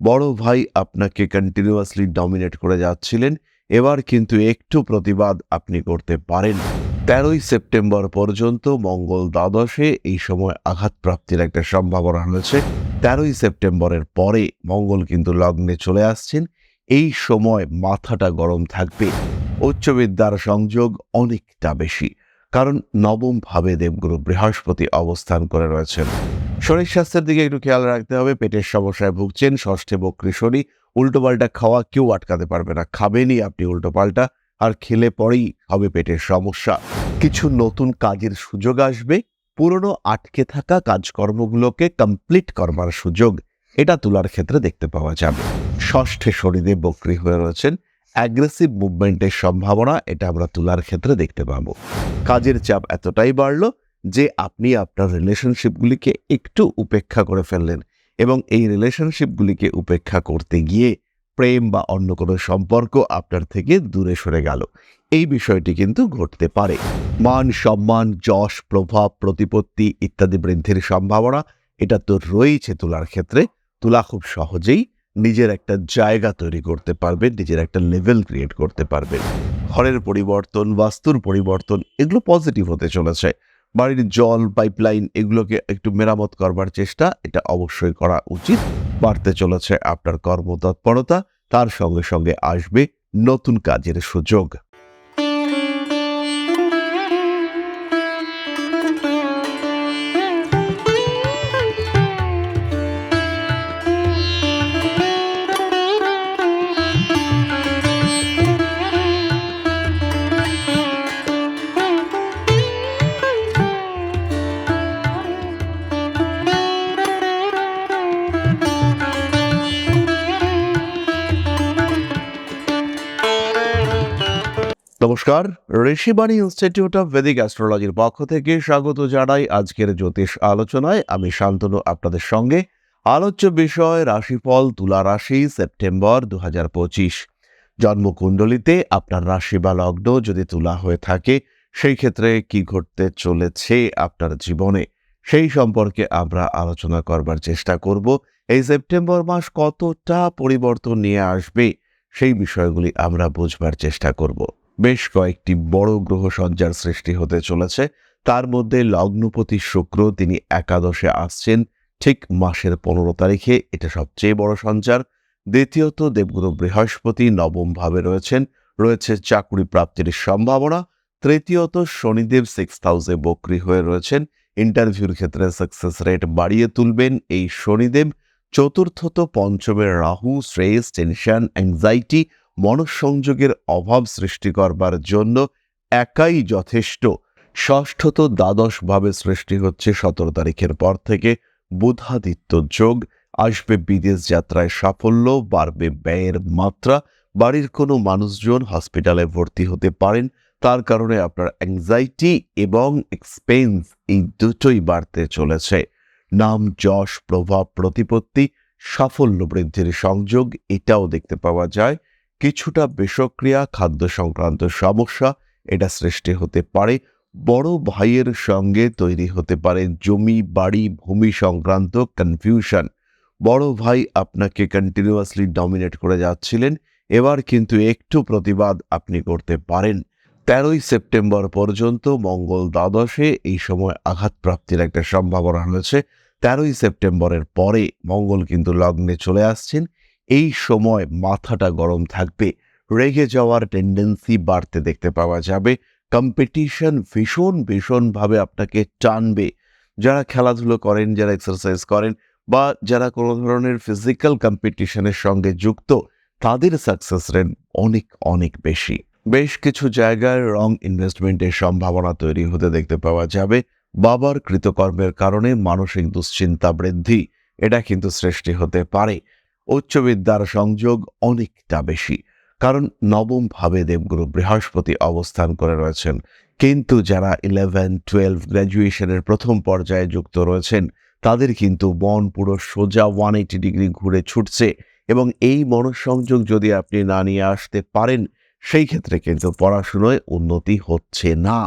বড় ভাই আপনাকে কন্টিনিউয়াসলি ডমিনেট করে যাচ্ছিলেন, এবার কিন্তু একটু প্রতিবাদ আপনি করতে পারেন। তেরোই সেপ্টেম্বর পর্যন্ত মঙ্গল দ্বাদশে এই সময় আঘাত প্রাপ্তির একটা সম্ভাবনা রয়েছে। তেরোই সেপ্টেম্বরের পরে মঙ্গল কিন্তু লগ্নে চলে আসছেন। এই সময় মাথাটা গরম থাকবে। উচ্চবিদ্যার সংযোগ অনেকটা বেশি, কারণ নবম ভাবে দেবগুরু বৃহস্পতি অবস্থান করে রয়েছেন। শরীর স্বাস্থ্যের দিকে একটু খেয়াল রাখতে হবে, পেটের সমস্যায় ভুগছেন, ষষ্ঠে বক্রী শনি উল্টোপাল্টা খাওয়া কেউ আটকাতে পারবে না। খাবেনই আপনি উল্টোপাল্টা আর খেলে পরেই হবে পেটের সমস্যা। কিছু নতুন কাজের সুযোগ আসবে, পুরনো আটকে থাকা কাজকর্মগুলোকে কমপ্লিট করবার সুযোগ, এটা তোলার ক্ষেত্রে দেখতে পাওয়া যাবে। ষষ্ঠে শনিদেব বক্রী হয়ে রয়েছেন অ্যাগ্রেসিভ মুভমেন্টের সম্ভাবনা, এটা আমরা তোলার ক্ষেত্রে দেখতে পাবো। কাজের চাপ এতটাই বাড়লো যে আপনি আপনার রিলেশনশিপগুলিকে একটু উপেক্ষা করে ফেললেন এবং এই রিলেশনশিপগুলিকে উপেক্ষা করতে গিয়ে প্রেম বা অন্য কোনো সম্পর্ক আপনার থেকে দূরে সরে গেল। এই বিষয়টি কিন্তু ঘটতে পারে। মান সম্মান, যশ, প্রভাব, প্রতিপত্তি ইত্যাদি বৃদ্ধির সম্ভাবনা, এটা তো রয়েছে তুলার ক্ষেত্রে। তুলা খুব সহজেই নিজের একটা জায়গা তৈরি করতে পারবেন নিজের একটা লেভেল ক্রিয়েট করতে পারবেন ঘরের পরিবর্তন, বাস্তুর পরিবর্তন, এগুলো পজিটিভ হতে চলেছে। বাড়ির জল পাইপলাইন এগুলোকে একটু মেরামত করবার চেষ্টা, এটা অবশ্যই করা উচিত। বাড়তে চলেছে আপনার কর্মতৎপরতা, তার সঙ্গে সঙ্গে আসবে নতুন কাজের সুযোগ। নমস্কার। ঋষিবাণী ইনস্টিটিউট অফ ভেদিক অ্যাস্ট্রোলজির পক্ষ থেকে স্বাগত জানাই আজকের জ্যোতিষ আলোচনায়। আমি শান্তনু, আপনাদের সঙ্গে। আলোচ্য বিষয় রাশিফল, তুলা রাশি, সেপ্টেম্বর দু হাজার পঁচিশ। জন্মকুণ্ডলিতে আপনার রাশি বা লগ্ন যদি তুলা হয়ে থাকে, সেই ক্ষেত্রে কি ঘটতে চলেছে আপনার জীবনে? সেই সম্পর্কে আমরা আলোচনা করবার চেষ্টা করব। এই সেপ্টেম্বর মাস কতটা পরিবর্তন নিয়ে আসবে, সেই বিষয়গুলি আমরা বুঝবার চেষ্টা করব। বেশ কয়েকটি বড় গ্রহ সজ্জার সৃষ্টি হতে চলেছে। তার মধ্যে লগ্নপতি শুক্র তিনি একাদশে আসছেন, ঠিক মাসের পনেরো তারিখে। এটা সবচেয়ে বড় সঞ্চার। দ্বিতীয়ত, দেবগুরু বৃহস্পতি নবম ভাবে রয়েছেন। রয়েছে চাকরি প্রাপ্তির সম্ভাবনা। তৃতীয়ত, শনিদেব সিক্স হাউসে বক্রি হয়ে রয়েছেন। ইন্টারভিউর ক্ষেত্রে সাকসেস রেট বাড়িয়ে তুলবেন এই শনিদেব। চতুর্থত পঞ্চমের রাহু স্ট্রেস টেনশন অ্যাংজাইটি মনঃসংযোগের অভাব সৃষ্টি করবার জন্য একাই যথেষ্ট। ষষ্ঠত দ্বাদশভাবে সৃষ্টি হচ্ছে সতেরো তারিখের পর থেকে বুধাদিত্য যোগ। আসবে বিদেশ যাত্রায় সাফল্য, বাড়বে ব্যয়ের মাত্রা। বাড়ির কোনো মানুষজন হসপিটালে ভর্তি হতে পারেন, তার কারণে আপনার অ্যাংজাইটি এবং এক্সপেন্স এই দুটোই বাড়তে চলেছে। নাম, যশ, প্রভাব, প্রতিপত্তি, সাফল্য বৃদ্ধির সংযোগ, এটাও দেখতে পাওয়া যায়। কিছুটা বিষক্রিয়া খাদ্য সংক্রান্ত সমস্যা, এটা সৃষ্টি হতে পারে। বড় ভাইয়ের সঙ্গে তৈরি হতে পারে জমি, বাড়ি, ভূমি সংক্রান্ত কনফিউশন বড় ভাই আপনাকে কন্টিনিউয়াসলি ডমিনেট করে যাচ্ছিলেন, এবার কিন্তু একটু প্রতিবাদ আপনি করতে পারেন। তেরোই সেপ্টেম্বর পর্যন্ত মঙ্গল দ্বাদশে এই সময় আঘাত প্রাপ্তির একটা সম্ভাবনা রয়েছে। তেরোই সেপ্টেম্বরের পরে মঙ্গল কিন্তু লগ্নে চলে আসছেন। এই সময় মাথাটা গরম থাকবে। রেগে যাওয়ার টেন্ডেন্সি বাড়তে দেখতে পাওয়া যাবে। কম্পিটিশন ভীষণ, ভীষণভাবে আপনাকে টানবে। যারা খেলাধুলো করেন, যারা এক্সারসাইজ করেন বা যারা কোনো ধরনের ফিজিক্যাল কম্পিটিশনের সঙ্গে যুক্ত, তাদের সাকসেস রেট অনেক অনেক বেশি। বেশ কিছু জায়গায় রং ইনভেস্টমেন্টের সম্ভাবনা তৈরি হতে দেখতে পাওয়া যাবে। বাবার কৃতকর্মের কারণে মানসিক দুশ্চিন্তা বৃদ্ধি, এটা কিন্তু সৃষ্টি হতে পারে। উচ্চবিদ্যার সংযোগ অনেকটা বেশি, কারণ নবম ভাবে দেবগুরু বৃহস্পতি অবস্থান করে রয়েছেন। কিন্তু যারা ইলেভেন টুয়েলভ গ্র্যাজুয়েশনের প্রথম পর্যায়ে যুক্ত রয়েছেন, তাদের কিন্তু মন পুরো সোজা ওয়ান এইটি ডিগ্রি ঘুরে ছুটছে এবং এই মনঃসংযোগ যদি আপনি না নিয়ে আসতে পারেন, সেই ক্ষেত্রে কিন্তু পড়াশুনোয় উন্নতি হচ্ছে না।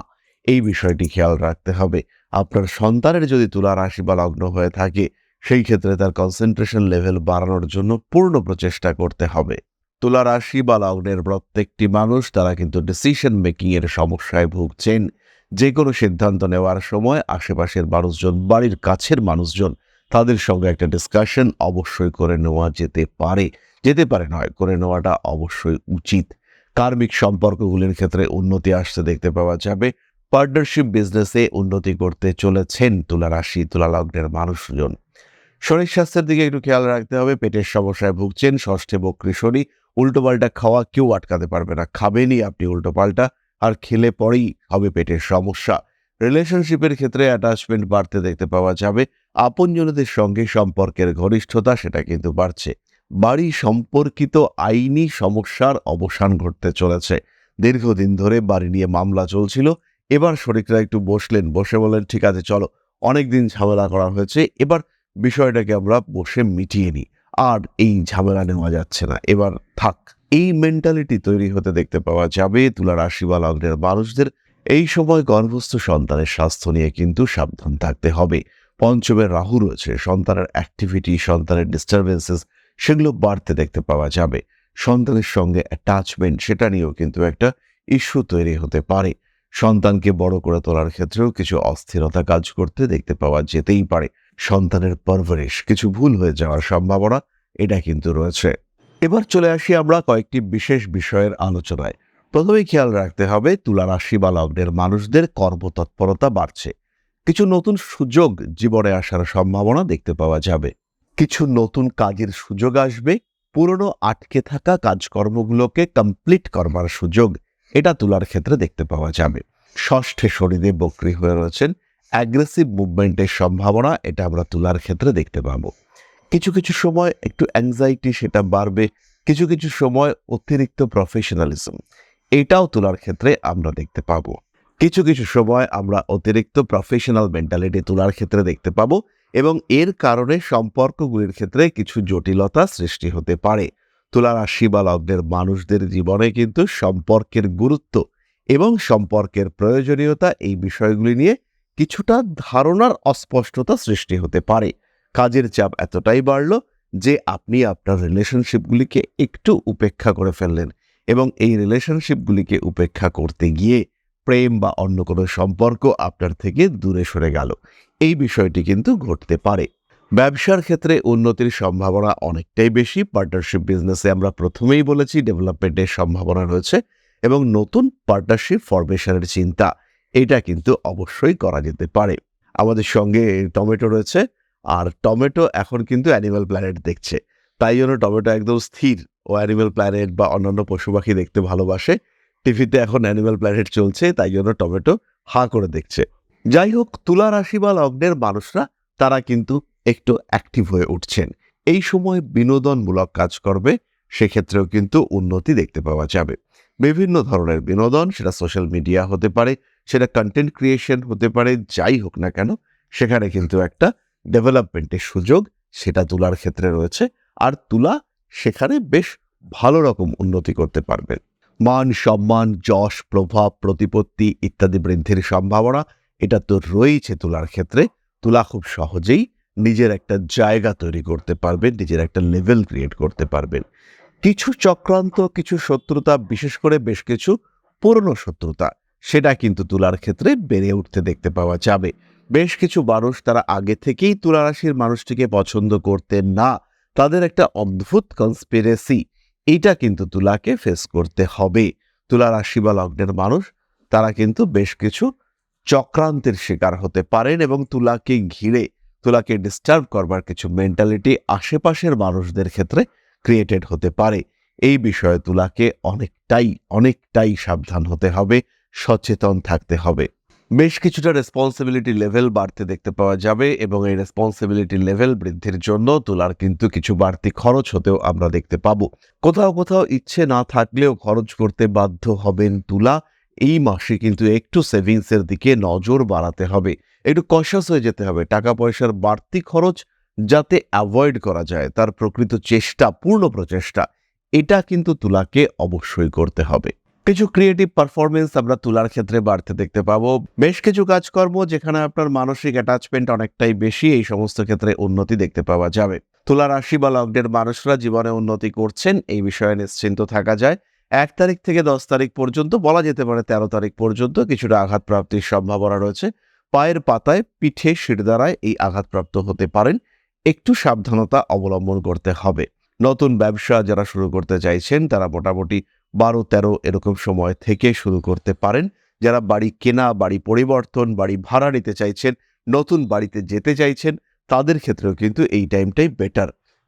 এই বিষয়টি খেয়াল রাখতে হবে। আপনার সন্তানের যদি তুলা রাশি বা লগ্ন হয়ে থাকে সেই ক্ষেত্রে তার কনসেন্ট্রেশন লেভেল বাড়ানোর জন্য পূর্ণ প্রচেষ্টা করতে হবে। তুলা রাশি বা লগ্নের প্রত্যেকটি মানুষ তারা কিন্তু ডিসিশন মেকিং এর সমস্যায় ভুগছেন। যে কোনো সিদ্ধান্ত নেওয়ার সময় আশেপাশের মানুষজন, বাড়ির কাছের মানুষজন তাদের সঙ্গে একটা ডিসকাশন অবশ্যই করে নেওয়া যেতে পারে। যেতে পারে নয়, করে নেওয়াটা অবশ্যই উচিত। কার্মিক সম্পর্কগুলির ক্ষেত্রে উন্নতি আসতে দেখতে পাওয়া যাবে। পার্টনারশিপ বিজনেসে উন্নতি করতে চলেছেন তুলা রাশি, তুলা লগ্নের মানুষজন। শরীর স্বাস্থ্যের দিকে একটু খেয়াল রাখতে হবে, পেটের সমস্যায় ভুগছেন, ষষ্ঠে বক্রী শনি উল্টোপাল্টা খাওয়া কেউ আটকাতে পারবে না। খাবেনই আপনি উল্টোপাল্টা আর খেলে পরেই হবে পেটের সমস্যা। রিলেশনশিপের ক্ষেত্রে অ্যাটাচমেন্ট বাড়তে দেখতে পাওয়া যাবে। আপনজনদের সঙ্গে সম্পর্কের ঘনিষ্ঠতা সেটা কিন্তু বাড়ছে। বাড়ি সম্পর্কিত আইনি সমস্যার অবসান ঘটতে চলেছে। দীর্ঘদিন ধরে বাড়ি নিয়ে মামলা চলছিল। এবার শরিকরা একটু বসলেন, বসে বললেন, ঠিক আছে, চলো। অনেকদিন ঝামেলা করা হয়েছে। এবার বিষয়টাকে আমরা বসে মিটিয়ে নিই। আর এই ঝামেলা নেওয়া যাচ্ছে না। এবার থাক, এই মেন্টালিটি তৈরি হতে দেখতে পাওয়া যাবে তুলা রাশি বা মানুষদের। এই সময় গর্ভস্থ সন্তানের স্বাস্থ্য নিয়ে কিন্তু সাবধান থাকতে হবে। পঞ্চমের রাহু রয়েছে, সন্তানের অ্যাক্টিভিটি সন্তানের ডিস্টারবেন্সেস সেগুলো বাড়তে দেখতে পাওয়া যাবে। সন্তানের সঙ্গে অ্যাটাচমেন্ট সেটা নিয়েও কিন্তু একটা ইস্যু তৈরি হতে পারে। সন্তানকে বড় করে তোলার ক্ষেত্রেও কিছু অস্থিরতা কাজ করতে দেখতে পাওয়া যেতেই পারে। সন্তানের পরবরিশ, কিছু ভুল হয়ে যাওয়ার সম্ভাবনা, এটা কিন্তু রয়েছে। এবার চলে আসি আমরা কয়েকটি বিশেষ বিষয়ের আলোচনায়। প্রথমেই খেয়াল রাখতে হবে তুলা রাশি বা লগ্নের মানুষদের কর্মতৎপরতা বাড়ছে। কিছু নতুন সুযোগ জীবনে আসার সম্ভাবনা দেখতে পাওয়া যাবে। কিছু নতুন কাজের সুযোগ আসবে, পুরনো আটকে থাকা কাজকর্মগুলোকে কমপ্লিট করবার সুযোগ, এটা তুলার ক্ষেত্রে দেখতে পাওয়া যাবে। ষষ্ঠে শরীরে বক্রি হয়ে রয়েছেন অ্যাগ্রেসিভ মুভমেন্টের সম্ভাবনা এটা আমরা তুলার ক্ষেত্রে দেখতে পাবো। কিছু কিছু সময় একটু অ্যাংজাইটি সেটা বাড়বে, কিছু কিছু সময় অতিরিক্ত প্রফেশনালিজম এটাও তোলার ক্ষেত্রে আমরা দেখতে পাবো। কিছু কিছু সময় আমরা অতিরিক্ত প্রফেশনাল মেন্টালিটি তোলার ক্ষেত্রে দেখতে পাবো এবং এর কারণে সম্পর্কগুলির ক্ষেত্রে কিছু জটিলতা সৃষ্টি হতে পারে। তুলা রাশি বা মানুষদের জীবনে কিন্তু সম্পর্কের গুরুত্ব এবং সম্পর্কের প্রয়োজনীয়তা এই বিষয়গুলি নিয়ে কিছুটা ধারণার অস্পষ্টতা সৃষ্টি হতে পারে। কাজের চাপ এতটাই বাড়ল যে আপনি আপনার রিলেশনশিপগুলিকে একটু উপেক্ষা করে ফেললেন এবং এই রিলেশনশিপগুলিকে উপেক্ষা করতে গিয়ে প্রেম বা অন্য কোনো সম্পর্ক আপনার থেকে দূরে সরে গেল। এই বিষয়টি কিন্তু ঘটতে পারে। ব্যবসার ক্ষেত্রে উন্নতির সম্ভাবনা অনেকটাই বেশি। পার্টনারশিপ বিজনেসে আমরা প্রথমেই বলেছি ডেভেলপমেন্টের সম্ভাবনা রয়েছে এবং নতুন পার্টনারশিপ ফরমেশনের চিন্তা। এটা কিন্তু অবশ্যই করা যেতে পারে। আমাদের সঙ্গে টমেটো রয়েছে, আর টমেটো এখন কিন্তু অ্যানিমাল প্ল্যানেট দেখছে। তাই জন্য টমেটো একদম স্থির। ও অ্যানিমাল প্ল্যানেট বা অন্যান্য পশু পাখি দেখতে ভালোবাসে। টিভিতে এখন অ্যানিমাল প্ল্যানেট চলছে, তাই জন্য টমেটো হা করে দেখছে। যাই হোক, তুলা রাশি বা লগ্নের মানুষরা, তারা কিন্তু একটু অ্যাক্টিভ হয়ে উঠছেন। এই সময় বিনোদনমূলক কাজ করবে, সেক্ষেত্রেও কিন্তু উন্নতি দেখতে পাওয়া যাবে। বিভিন্ন ধরনের বিনোদন, সেটা সোশ্যাল মিডিয়া হতে পারে সেটা কন্টেন্ট ক্রিয়েশন হতে পারে, যাই হোক না কেন, সেখানে কিন্তু একটা ডেভেলপমেন্টের সুযোগ সেটা তুলার ক্ষেত্রে রয়েছে। আর তুলা সেখানে বেশ ভালো রকম উন্নতি করতে পারবেন মান সম্মান, যশ, প্রভাব, প্রতিপত্তি ইত্যাদি বৃদ্ধির সম্ভাবনা, এটা তো রয়েছে তুলার ক্ষেত্রে। তুলা খুব সহজেই নিজের একটা জায়গা তৈরি করতে পারবেন নিজের একটা লেভেল ক্রিয়েট করতে পারবেন কিছু চক্রান্ত, কিছু শত্রুতা, বিশেষ করে বেশ কিছু পুরনো শত্রুতা সেটা কিন্তু তুলার ক্ষেত্রে বেড়ে উঠতে দেখতে পাওয়া যাবে। বেশ কিছু মানুষ তারা আগে থেকেই তুলা রাশির মানুষটিকে পছন্দ করতেন না, তাদের একটা অদ্ভুত কনস্পিরেসি এইটা কিন্তু তুলাকে ফেস করতে হবে। তুলা রাশি বা লগ্নের মানুষ, তারা কিন্তু বেশ কিছু চক্রান্তের শিকার হতে পারেন এবং তুলাকে ঘিরে, তুলাকে ডিস্টার্ব করবার কিছু মেন্টালিটি আশেপাশের মানুষদের ক্ষেত্রে ক্রিয়েটেড হতে পারে। এই বিষয়ে তুলাকে অনেকটাই অনেকটাই সাবধান হতে হবে। সচেতন থাকতে হবে। বেশ কিছুটা রেসপন্সিবিলিটি লেভেল বাড়তে দেখতে পাওয়া যাবে এবং এই রেসপন্সিবিলিটি লেভেল বৃদ্ধির জন্য তুলার কিন্তু কিছু বাড়তি খরচ হতেও আমরা দেখতে পাবো। কোথাও কোথাও ইচ্ছে না থাকলেও খরচ করতে বাধ্য হবেন তুলা। এই মাসে কিন্তু একটু সেভিংসের দিকে নজর বাড়াতে হবে। একটু কশাস হয়ে যেতে হবে। টাকা পয়সার বাড়তি খরচ যাতে অ্যাভয়েড করা যায়, তার প্রকৃত চেষ্টা, পূর্ণ প্রচেষ্টা, এটা কিন্তু তুলাকে অবশ্যই করতে হবে। কিছু ক্রিয়েটিভ পারফরমেন্স আমরা তুলার ক্ষেত্রে বাড়তে দেখতে পাবো। বেশ কিছু কাজকর্ম যেখানে আপনার মানসিক অ্যাটাচমেন্ট অনেকটাই বেশি, এই সমস্ত ক্ষেত্রে উন্নতি দেখতে পাওয়া যাবে। তুলা রাশি বা লগ্নের মানুষরা জীবনে উন্নতি করছেন, এই বিষয়ে নিশ্চিন্ত থাকা যায়। এক তারিখ থেকে দশ তারিখ পর্যন্ত, বলা যেতে পারে তেরো তারিখ পর্যন্ত কিছুটা আঘাত প্রাপ্তির সম্ভাবনা রয়েছে। পায়ের পাতায়, পিঠে শিরদাঁড়ায় এই আঘাতপ্রাপ্ত হতে পারেন। একটু সাবধানতা অবলম্বন করতে হবে। নতুন ব্যবসা যারা শুরু করতে চাইছেন, তারা মোটামুটি বারো তেরো এরকম সময় থেকে শুরু করতে পারেন। যারা বাড়ি কেনা, বাড়ি পরিবর্তন, বাড়ি ভাড়া নিতে চাইছেন, নতুন বাড়িতে যেতে চাইছেন, তাদের ক্ষেত্রেও কিন্তু এই টাইমটাই বেটার।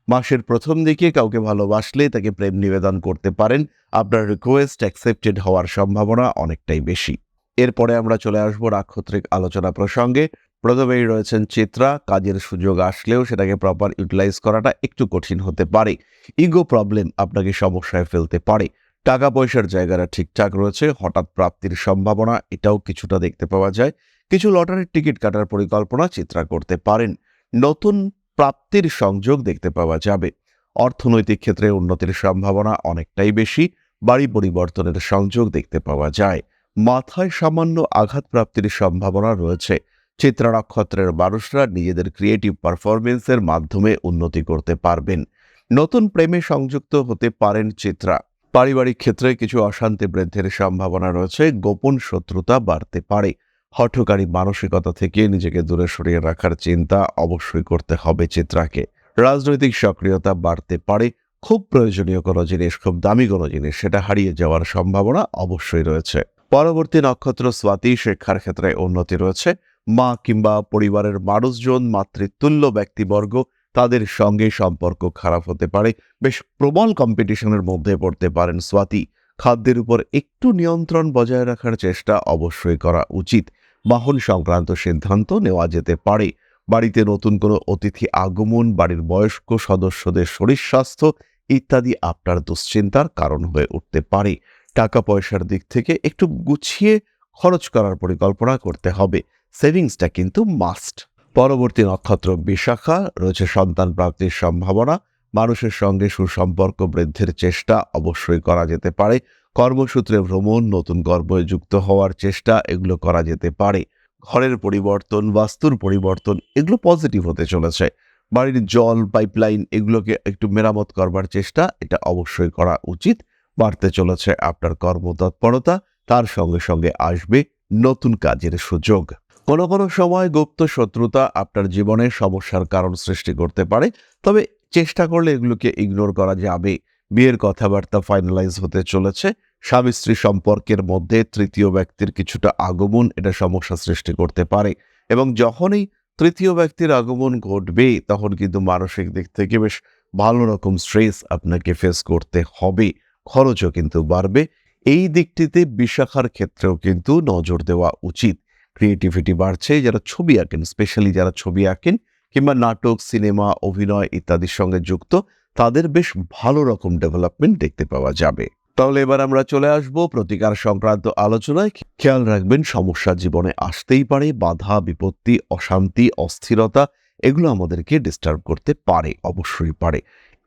মাসের প্রথম দিকে কাউকে ভালোবাসলে তাকে প্রেম নিবেদন করতে পারেন। আপনার রিকোয়েস্ট অ্যাকসেপ্টেড হওয়ার সম্ভাবনা অনেকটাই বেশি। এরপরে আমরা চলে আসব নাক্ষত্রিক আলোচনা প্রসঙ্গে। প্রথমেই রয়েছেন চিত্রা। কাজের সুযোগ আসলেও সেটাকে প্রপার ইউটিলাইজ করাটা একটু কঠিন হতে পারে। ইগো প্রবলেম আপনাকে সমস্যায় ফেলতে পারে। টাকা পয়সার জায়গাটা ঠিকঠাক রয়েছে, হঠাৎ প্রাপ্তির সম্ভাবনা, এটাও কিছুটা দেখতে পাওয়া যায়। কিছু লটারির টিকিট কাটার পরিকল্পনা চিত্রা করতে পারেন। নতুন প্রাপ্তির সংযোগ দেখতে পাওয়া যাবে। অর্থনৈতিক ক্ষেত্রে উন্নতির সম্ভাবনা অনেকটাই বেশি, বাড়ি পরিবর্তনের সংযোগ দেখতে পাওয়া যায়। মাথায় সামান্য আঘাত প্রাপ্তির সম্ভাবনা রয়েছে। চিত্রা নক্ষত্রের মানুষরা নিজেদের ক্রিয়েটিভ পারফরমেন্সের মাধ্যমে উন্নতি করতে পারবেন। নতুন প্রেমে সংযুক্ত হতে পারেন চিত্রা। পারিবারিক ক্ষেত্রে কিছু অশান্তি বৃদ্ধির সম্ভাবনা রয়েছে, গোপন শত্রুতা বাড়তে পারে। হঠকারী মানসিকতা থেকে নিজেকে দূরে সরিয়ে রাখার চিন্তা অবশ্যই করতে হবে চিত্রাকে। রাজনৈতিক সক্রিয়তা বাড়তে পারে, খুব প্রয়োজনীয় কোনো জিনিস, খুব দামি কোনো জিনিস, সেটা হারিয়ে যাওয়ার সম্ভাবনা অবশ্যই রয়েছে। পরবর্তী নক্ষত্র স্বাতি, শিক্ষার ক্ষেত্রে উন্নতি রয়েছে। মা কিংবা পরিবারের মানুষজন, মাতৃতুল্য ব্যক্তিবর্গ তাদের সঙ্গে সম্পর্ক খারাপ হতে পারে, বেশ প্রবল কম্পিটিশনের মধ্যে পড়তে পারেন স্বাতি। খাদ্যের উপর একটু নিয়ন্ত্রণ বজায় রাখার চেষ্টা অবশ্যই করা উচিত। বাহন সংক্রান্ত সিদ্ধান্ত নেওয়া যেতে পারে। বাড়িতে নতুন কোনো অতিথি আগমন, বাড়ির বয়স্ক সদস্যদের শরীর স্বাস্থ্য ইত্যাদি আপনার দুশ্চিন্তার কারণ হয়ে উঠতে পারে। টাকা পয়সার দিক থেকে একটু গুছিয়ে খরচ করার পরিকল্পনা করতে হবে। সেভিংসটা কিন্তু মাস্ট পরবর্তী নক্ষত্র বিশাখা, রয়েছে সন্তান প্রাপ্তির সম্ভাবনা। মানুষের সঙ্গে সুসম্পর্ক বৃদ্ধির চেষ্টা অবশ্যই করা যেতে পারে। কর্মসূত্রে ভ্রমণ, নতুন কর্মে যুক্ত হওয়ার চেষ্টা, এগুলো করা যেতে পারে। ঘরের পরিবর্তন, বাস্তুর পরিবর্তন, এগুলো পজিটিভ হতে চলেছে। বাড়ির জল পাইপলাইন এগুলোকে একটু মেরামত করবার চেষ্টা, এটা অবশ্যই করা উচিত। বাড়তে চলেছে আপনার কর্মতৎপরতা, তার সঙ্গে সঙ্গে আসবে নতুন কাজের সুযোগ। কোনো কোনো সময় গুপ্ত শত্রুতা আপনার জীবনে সমস্যার কারণ সৃষ্টি করতে পারে, তবে চেষ্টা করলে এগুলোকে ইগনোর করা যাবে। বিয়ের কথাবার্তা ফাইনালাইজ হতে চলেছে। স্বামী স্ত্রী সম্পর্কের মধ্যে তৃতীয় ব্যক্তির কিছুটা আগমন এটা সমস্যা সৃষ্টি করতে পারে এবং যখনই তৃতীয় ব্যক্তির আগমন ঘটবে তখন কিন্তু মানসিক দিক থেকে বেশ ভালো রকম স্ট্রেস আপনাকে ফেস করতে হবে। খরচও কিন্তু বাড়বে। এই দিকটিতে বিশাখার ক্ষেত্রেও কিন্তু নজর দেওয়া উচিত। ক্রিয়েটিভিটি বাড়ছে, যারা ছবি আঁকেন স্পেশালি যারা ছবি আঁকেন, কিংবা নাটক সিনেমা অভিনয় ইত্যাদির সঙ্গে যুক্ত, তাদের বেশ ভালো রকম ডেভেলপমেন্ট দেখতে পাওয়া যাবে। তাহলে এবার আমরা চলে আসব প্রতিকার সংক্রান্ত আলোচনায়। খেয়াল রাখবেন, সমস্যা জীবনে আসতেই পারে, বাধা, বিপত্তি, অশান্তি, অস্থিরতা, এগুলো আমাদেরকে ডিস্টার্ব করতে পারে, অবশ্যই পারে।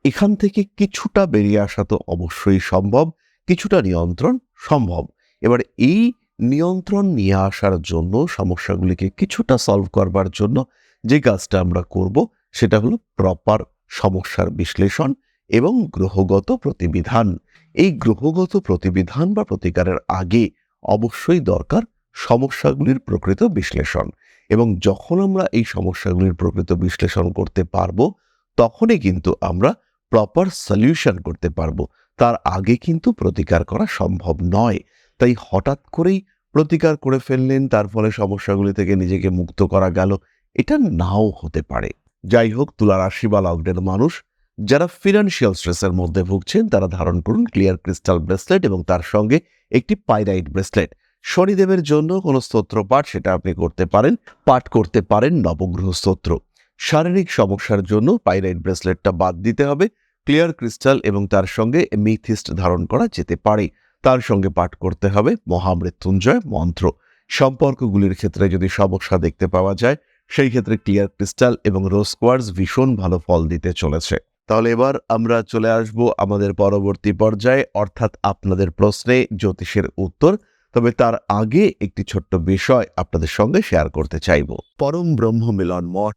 এখান থেকে কিছুটা বেরিয়ে আসা তো অবশ্যই সম্ভব, কিছুটা নিয়ন্ত্রণ সম্ভব। এবার এই নিয়ন্ত্রণ নিয়ে আসার জন্য সমস্যাগুলিকে কিছুটা সলভ করবার জন্য যে কাজটা আমরা করব, সেটা হলো প্রপার সমস্যার বিশ্লেষণ এবং গ্রহগত প্রতিবিধান। এই গ্রহগত প্রতিবিধান বা প্রতিকারের আগে অবশ্যই দরকার সমস্যাগুলির প্রকৃত বিশ্লেষণ এবং যখন আমরা এই সমস্যাগুলির প্রকৃত বিশ্লেষণ করতে পারব, তখনই কিন্তু আমরা প্রপার সলিউশন করতে পারব। তার আগে কিন্তু প্রতিকার করা সম্ভব নয়। তাই হঠাৎ করেই প্রতিকার করে ফেললেন, তার ফলে সমস্যাগুলি থেকে নিজেকে মুক্ত করা গেল। এটা নাও হতে পারে। যাই হোক তুলা রাশি বা লগ্নের মানুষ যারা ফিনান্সিয়াল স্ট্রেসের মধ্যে ভুগছেন, তারা ধারণ করুন ক্লিয়ার ক্রিস্টাল ব্রেসলেট এবং তার সঙ্গে একটি পাইরাইট ব্রেসলেট শনিদেবের জন্য কোনো স্তোত্র পাঠ, সেটা আপনি করতে পারেন, পাঠ করতে পারেন নবগ্রহ স্তোত্র। শারীরিক সমস্যার জন্য পাইরাইট ব্রেসলেটটা বাদ দিতে হবে। ক্লিয়ার ক্রিস্টাল এবং তার সঙ্গে মিথিস্ট ধারণ করা যেতে পারে। তার সঙ্গে পাঠ করতে হবে। মহামৃত্যুঞ্জয় মন্ত্র। সম্পর্কগুলির ক্ষেত্রে যদি সমস্যা দেখতে পাওয়া যায়, সেই ক্ষেত্রে ক্লিয়ার ক্রিস্টাল এবং রোজ কোয়ার্স ভীষণ ভালো ফল দিতে চলেছে। তাহলে এবার আমরা চলে আসব আমাদের পরবর্তী পর্যায়ে, অর্থাৎ আপনাদের প্রশ্নে জ্যোতিষের উত্তর। তবে তার আগে একটি ছোট্ট বিষয় আপনাদের সঙ্গে শেয়ার করতে চাইব। পরম ব্রহ্ম মিলন মঠ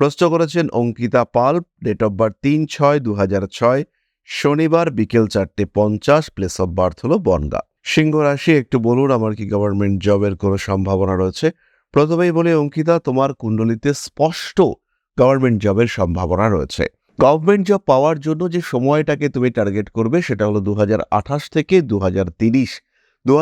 প্রশ্ন করেছেন Ankita Pal date of birth তিন ছয় দু হাজার ছয়, শনিবার বিকেল চারটে পঞ্চাশ প্লেস অফ বার্থ হলো বনগা। সিংহ রাশি, একটু বলুন আমার কি গভর্নমেন্ট জবের কোনো সম্ভাবনা রয়েছে? প্রথমেই বলি অঙ্কিতা, তোমার কুণ্ডলিতে স্পষ্ট গভর্নমেন্ট জবের সম্ভাবনা রয়েছে। গভর্নমেন্ট জব পাওয়ার জন্য যে সময়টাকে তুমি টার্গেট করবে সেটা হলো দু হাজার আঠাশ থেকে দু দু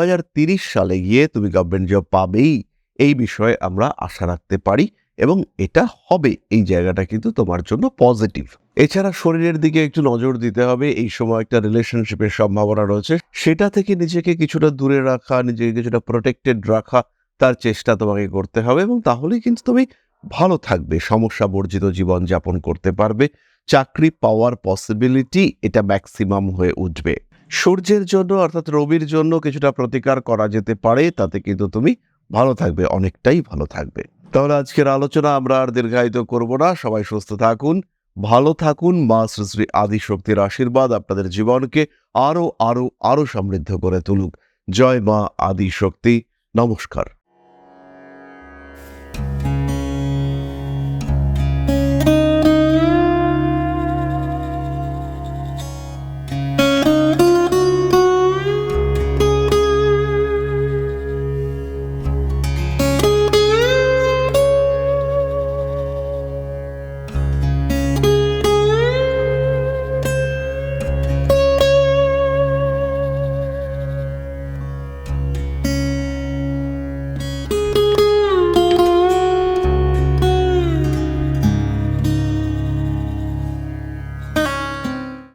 সালে গিয়ে তুমি গভর্নমেন্ট জব পাবেই, এই বিষয়ে আমরা আশা রাখতে পারি। এবং এটা হবে, এই জায়গাটা কিন্তু তোমার জন্য পজিটিভ এছাড়া শরীরের দিকে একটু নজর দিতে হবে, এই সময় একটা রিলেশনশিপের সম্ভাবনা রয়েছে। সেটা থেকে নিজেকে কিছুটা দূরে রাখা, নিজেকে কিছুটা প্রোটেক্টেড রাখা, তার চেষ্টা তোমাকে করতে হবে এবং তাহলেই কিন্তু তুমি ভালো থাকবে, সমস্যা বর্জিত জীবন যাপন করতে পারবে। চাকরি পাওয়ার পসিবিলিটি এটা ম্যাক্সিমাম হয়ে উঠবে। সূর্যের জন্য অর্থাৎ রবির জন্য কিছুটা প্রতিকার করা যেতে পারে, তাতে কিন্তু তুমি ভালো থাকবে, অনেকটাই ভালো থাকবে। তাহলে আজকের আলোচনা আমরা আর দীর্ঘায়িত করব না। সবাই সুস্থ থাকুন, ভালো থাকুন। মা শ্রী আদিশক্তির আশীর্বাদ আপনাদের জীবনকে আরও আরও আরও সমৃদ্ধ করে তুলুক। জয় মা আদিশক্তি। নমস্কার।